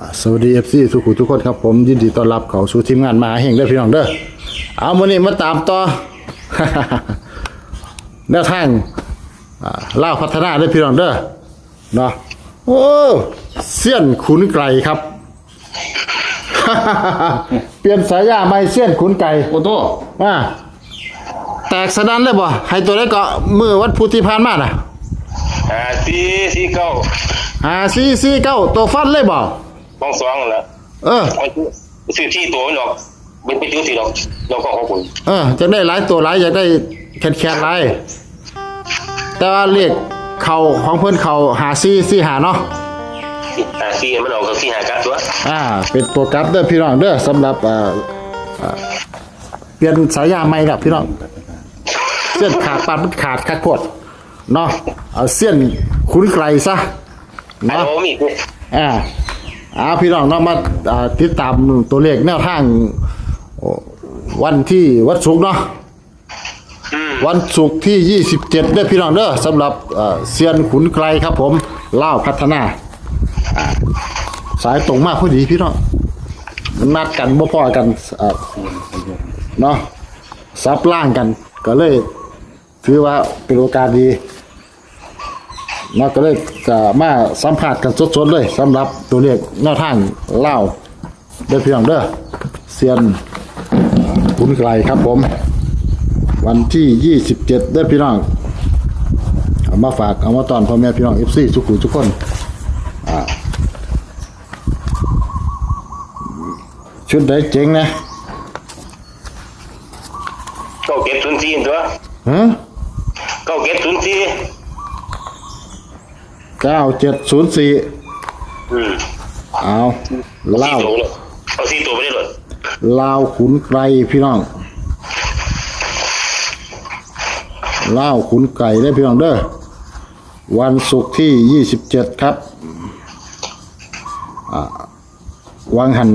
อ่าสวัสดีเอฟซีทุกคนทุกคนครับผมยินดีต้อนรับเข้าสู่ทีมงานมาเฮงเด้อพี่น้องเด้อเอามื้อนี้มาตามต่อ แนวทางอ่าล่าวพัฒนาเด้อพี่น้องเด้อเนาะโอ้เสี้ยนขุนไก่ครับ เปลี่ยนสายยาใหม่เสี้ยนขุนไก่โอ้โตอ่าแตกสะดันเลยบ่ให้ตัวได้ก็มือวัดพุทธิพานมาน่ะอ่าสี่สี่เก้าหาซีซีเก้าตัวฟันเลยบ่ บ้องสองนั่นแหละเออไอ้ซื้อที่ตัวมันดอกเป็นไปซื้อที่ดอกดอกของของคุณเออจะได้หลายตัวหลายอยากได้แคนแคนหลายแต่ว่าเรียกเขาของเพื่อนเขาหาซีซีหาเนาะอ่าสี่มันออกกับสี่หากัดตัวอ่า เป็นตัวกลับเด้อพี่น้องเด้อสำหรับอ่าอ่าเปลี่ยนสายยาใหม่ครับพี่น้องเส้นขาดปัดมันขาดคักโคตรเนาะเอาเส้นคุ้นไกลซะไอ้เนาะโอ้มีดเนี่ยอ่า อาพี่น้องเนาะมาอ่าติดตามตัวเลขแนวทางโอ้วันที่วันศุกร์เนาะอืมวันศุกร์ที่ 27เด้อพี่น้องเด้อสำหรับเอ่อเซียนขุนไกลครับผมเล่าวพัฒนาอ่าสายตรงมากพอดีพี่น้องนัดกันบ่พอกันอ่าเนาะซับล่างกัน ก็เลย ถือว่าเป็นโอกาสดี เนาะก็เลยจะมาสัมผัสกันสดๆเลยสำหรับตัวเลขแนวทางเล่าวเด้อพี่น้องเด้อเซียนขุนไกลครับผม วันที่ 27ได้อพี่น้องเอามาฝากเอามาตอนพ่อแม่พี่น้องเอฟซีทุกคนทุกคนอ่าชุดได้เจ๋งนะเก้าเก็บศูนย์สี่ตัวฮะเก้าเก็บศูนย์สี่ เก้าเจ็ดศูนย์สี่อืมเอาเล่าสี่ตัวเลยเอาสี่ตัวไปได้เลยลาวขุนไกรพี่น้องเล่าวขุนไก่ได้อพี่น้องเด้อวันศุกร์ที่27ครับอ่าวังหัน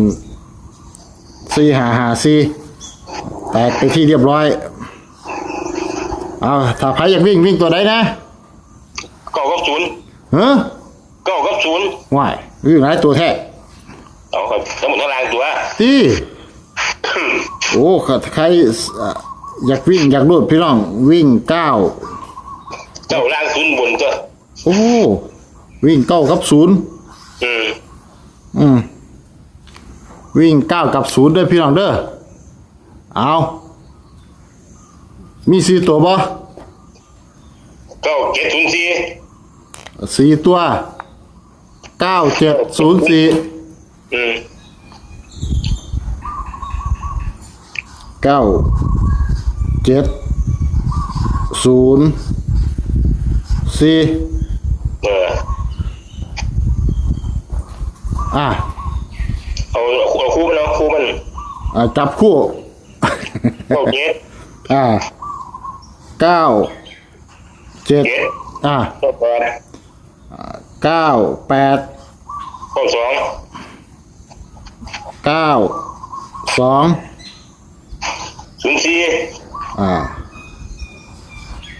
ซีหาหาซีแตกไปที่เรียบร้อย เอาถ้าใครอยากวิ่งวิ่งตัวใดนะเก้ากับศูนย์ เฮ้อเก้ากับศูนย์ว่ายวิ่งหลายตัวแท้เอาครับทั้งหมดทั้งรางตัวที่โอ้ใครอะอยากวิ่งอยากรูดพี่น้องวิ่งเก้าเก้ารางศูนย์บนตัวโอ้วิ่งเก้ากับศูนย์อืมอืมวิ่งเก้ากับศูนย์ด้วยพี่น้องเด้อเอามีสี่ตัวบ่เก้าเก็บศูนย์สี่ สี่ตัวเก้าเจ็ดศูนย์สี่อืมเก้าเจ็ดศูนย์สี่เอออะเอาเอาคู่มันเอาคู่มันอะจับคู่เก้าเก็บอ่าเก้าเจ็ดเก็บอ่าเก้าแปด เก้าแปดเก้าสองเก้าสองศูนย์สี่อ่า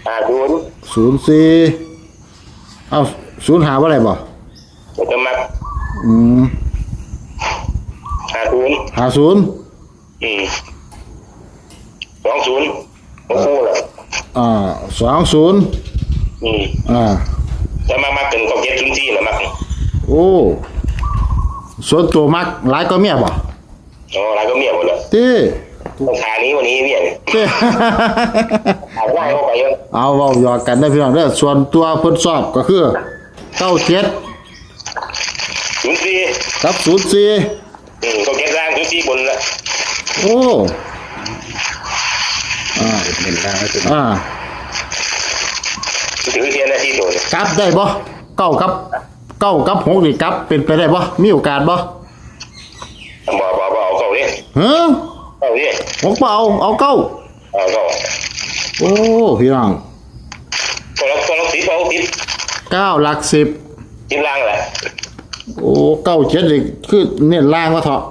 ห้าศูนย์ศูนย์สี่เอาศูนย์หาว่าอะไรบ่แล้วก็มักอืมห้าศูนย์หาศูนย์อืมสองศูนย์โอ้โหล่ะอ่าสองศูนย์อืมอ่า แล้วมามักกันเขาเก็บศูนย์สี่นะมักโอ้ส่วนตัวมักหลายก็เมียบ่อ๋ออะไรก็เมียหมดเลยเต้ต้องขานี้วันนี้เมียเนี่ยเต้หายได้เข้าไปเยอะเอาเว้าหยอกกันได้อพี่น้องเด้อส่วนตัวเพิ่นสอบก็คือเก้าเจ็ดศูนย์สี่กับศูนย์สี่อืมเขาเก็บร่างศูนย์สี่บนละโอ้อ่าเน้นล่างให้ตัวอ่าถือเทียนนาทีตัวเนี่ยกลับได้บ่ เก้ากับเก้ากับหกนี่กลับ เป็นไปได้บ่มีโอกาสบ่บ่บ่บ่เอาเข้าดิเฮ้อเข้าดิหกบ่เอาเอาเก้าเอาเข้าโอ้พี่น้องก็เราก็เราสิบเอาสิบเก้าหลักสิบสิบล่างแหละโอ้เก้าเจ็ดนี่คือเน้นล่างว่าเถอะ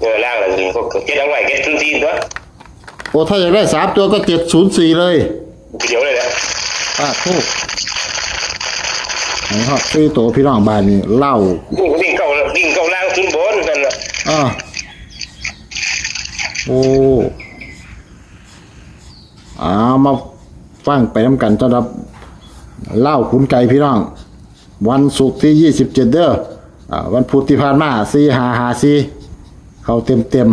เออล่างแหละเขาเก็บเอาไว้เก็บศูนย์สี่ตัวโอ้ถ้าอยากได้สามตัวก็เจ็ดศูนย์สี่เลยเดียวเลยแหละป้า โทษนะครับสี่ตัวพี่น้องบ้านนี่เล่าวิ่งวิ่งเข้าวิ่งวิ่งเก้าล่างศูนย์บนนั่นน่ะอ่าโอ้อามาฟังไปน้ำกันต้อนรับเล่าขุนไก่พี่น้อง วันศุกร์ที่ยี่สิบเจ็ดเด้ออ่าวันพุธที่ผ่านมาสี่หาหาสี่เขาเต็มเต็ม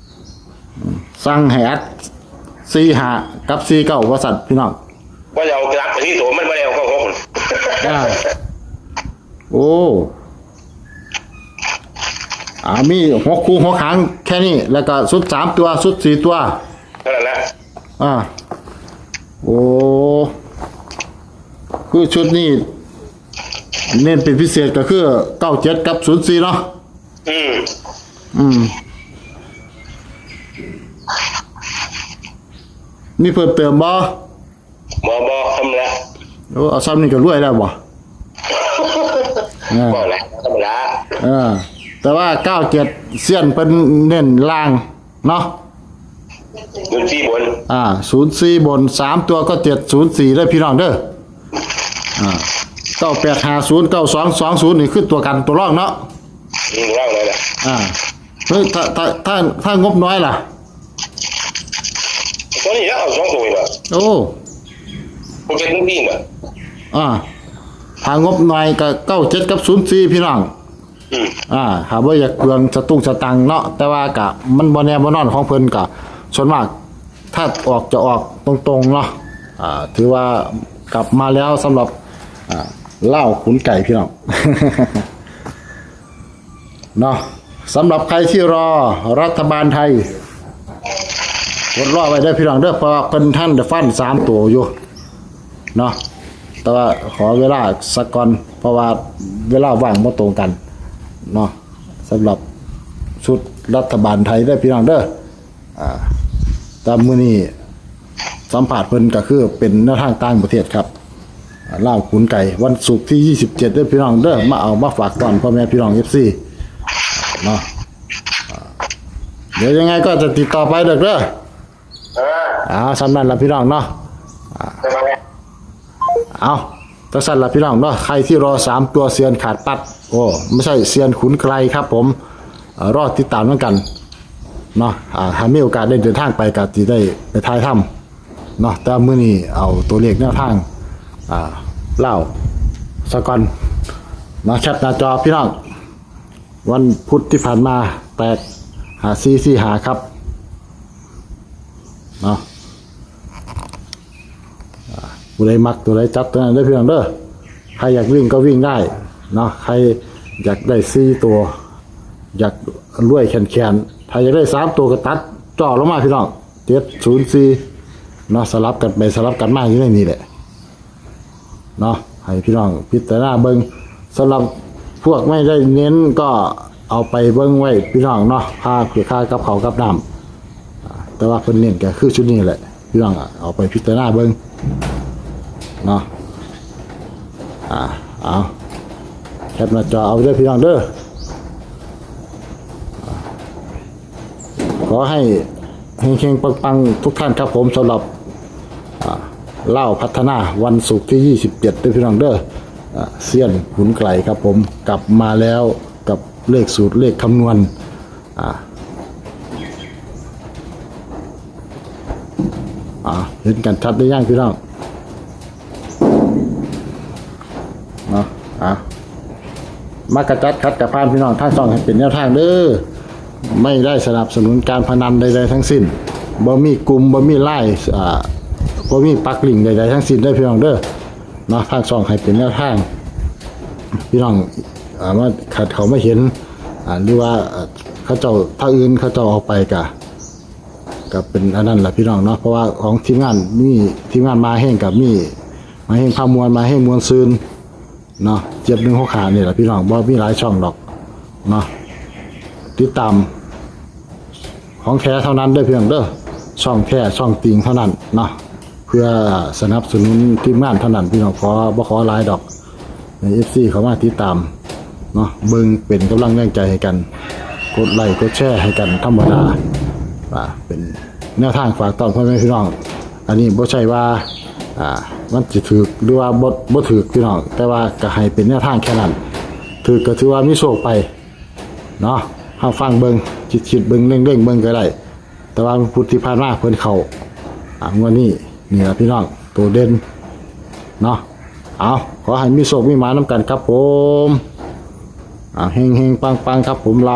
ๆอืมสั่งให้อัดสี่หากับสี่เก้าว่าสัตว์พี่น้องว่าจะเอากลับไปที่โถมันไม่ได้เอาเข้าหก คนอ่าโอ้อามีหกคู่หกหางแค่นี้ แล้วก็สุดสามตัวสุดสี่ตัว เท่านั้นแหละอ่า โอ้คือชุดนี้ เน้นเป็นพิเศษก็คือเก้าเจ็ดกับศูนย์สี่เนาะ อืมอืม มีเพิ่มเติมบ่ บอบอทำละ โอ้เอาซ้ำนี่ก็รวยแล้วบ่อ่าก็แหละธรรมดาอ่าแต่ว่าเก้าเจ็ดเสี้ยนเป็นเน้นล่างเนาะเงินที่บนอ่าศูนย์สี่บนสามตัวก็เจ็ดศูนย์สี่ได้พี่น้องเด้ออ่าเก้าแปดห้าศูนย์เก้าสองสองศูนย์นี่คือตัวกันตัวรองเนาะอืมเล่าเลยนะอ่าเฮ้ยถ้าถ้าถ้าถ้างบน้อยล่ะตอนนี้เอาสองตัวเลยโอ้โอเคทุกที่น่ะ อ่าถ้างบน้อยก็เก้าเจ็ดกับศูนย์สี่พี่น้องอืมอ่าหาว่าอยากเปลืองสตุ้งสตังค์เนาะแต่ว่ากะมันบ่แน่บ่นอนของเพิ่นกะส่วนมาก ถ้าออกจะออกตรงๆเนาะอ่า ถือว่ากลับมาแล้วสำหรับอ่าเหล้าขุนไก่พี่น้อง เนาะสำหรับใครที่รอรัฐบาลไทยกดรอไว้ได้อพี่น้องเด้อเพราะว่าเพิ่นท่านจะฟันสามตัวอยู่เนาะ แต่ว่าขอเวลาสักก่อนเพราะว่าเวลาว่างบ่ตรงกันเนาะสำหรับชุดรัฐบาลไทยได้อพี่น้องเด้ออ่าตามมื้อนี้สัมผัสเพิ่นก็คือเป็นแนวทางต่างประเทศครับอ่าล่าวขุนไก่วันศุกร์ที่ 27เด้อพี่น้องเด้อมาเอามาฝากตอนพ่อแม่พี่น้อง FC เนาะอ่าเดี๋ยวยังไงก็จะติดต่อไปเด้อเด้อ เออ อ่าสำนั้นละพี่น้องเนาะใช่ไหม เอาตัสั้นละพี่น้องเนาะใครที่รอสามตัวเซียนขาดปัด โอ้ไม่ใช่เซียนขุนไกลครับ ผมอ่อรอติดตามเหมือนกันเนาะอ่าถ้ามีโอกาสได้เดินทางไปก็จะได้ไปทายถ้ำเนาะแต่มื้อนี้เอาตัวเลขแนวทางอ่าเล่าสกอนเนาะแชทหน้าจอพี่น้องวันพุธที่ผ่านมาแตกหาซีซีหาครับเนาะ ผู้ใดมักตัวใดจับตัวนั้นได้เพียงเด้อใครอยากวิ่งก็วิ่งได้เนาะใครอยากได้สี่ตัว อยากรวยแขนแขนถ้าอยากได้สามตัวก็ตัดจ่อลงมาพี่น้องเจ็ดศูนย์สี่เนาะสลับกันไปสลับกันมาอยู่ในนี้แหละเนาะให้พี่น้องพิจารณาเบิ้งสำหรับพวกไม่ได้เน้นก็เอาไปเบิ้งไว้พี่น้องเนาะค่าเผื่อค่ากับเขากับน้ำแต่ว่าเพิ่นเน้นก็คือชุดนี้แหละพี่น้องอะเอาไปพิจารณาเบิ้ง เนาะอ่าเอาแคปหน้าจอเอาได้พี่น้องเด้อขอให้เฮงๆปังๆ ทุกท่านครับผมสำหรับเล่าพัฒนาวันศุกร์ที่ 27เด้อพี่น้องเด้ออเซียนขุนไกลครับผมกลับมาแล้วกับเลขสูตรเลขคำนวณอ่าอ่าเห็นกันชัดได้ยังพี่น้อง เนาะอะ มากระจัดคัดกับพานพี่น้องท่านสองให้เป็นแนวทางเด้อไม่ได้สนับสนุนการพนันใดๆทั้งสิ้นบ่มีกลุ่มบ่มีไล่อ่าบ่มีปักลิงใดๆทั้งสิ้นได้พี่น้องเด้อเนาะทางสองให้เป็นแนวทาง พี่น้องอ่ามาขัดเขาไม่เห็นอ่าหรือว่าอ่าเขาเจ้าถ้าอื่นเขาเจ้าเอาไปกะก็เป็นอันนั้นแหละพี่น้องเนาะเพราะว่าของทีมงานมีทีมงานมาแห้งกับมีมาแห้งพามวลมาแห้งมวลซืน เนาะเจ็บหนึ่งหัวขานี่แหละพี่น้องบ่มีหลายช่องดอกเนาะติดตามของแท้เท่านั้นเด้เพียงเด้อช่องแท้ช่องติงเท่านั้นเนาะเพื่อสนับสนุนทีมงานเท่านั้นพี่น้องขอบ่ขอหลายดอกใน FC เขามาติดตามเนาะเบิ่งเป็นกำลังแรงใจให้กันกดไลค์กดแชร์ให้กันธรรมดาอ่าเป็นแนวทางฝากตอนพ่อแม่พี่น้อง อันนี้บ่ใช่ว่า อ่ามันสิถือหรือว่าบ่บ่ถือพี่น้องแต่ว่าก็ให้เป็นแนวทางแค่นั้นถือก็ถือว่ามีโชคไปเนาะเฮาฟังเบิ่งคิดๆเบิ่งเร่งๆเบิ่งก็ได้ แต่ว่าพุทธิพานมาเพิ่นเข้าอ่างวดนี้นี่ล่ะพี่น้องตัวเด่นเนาะเอาขอให้มีโชคมีหมานํกันครับผมอ่าเฮงๆปังๆครับผมเรา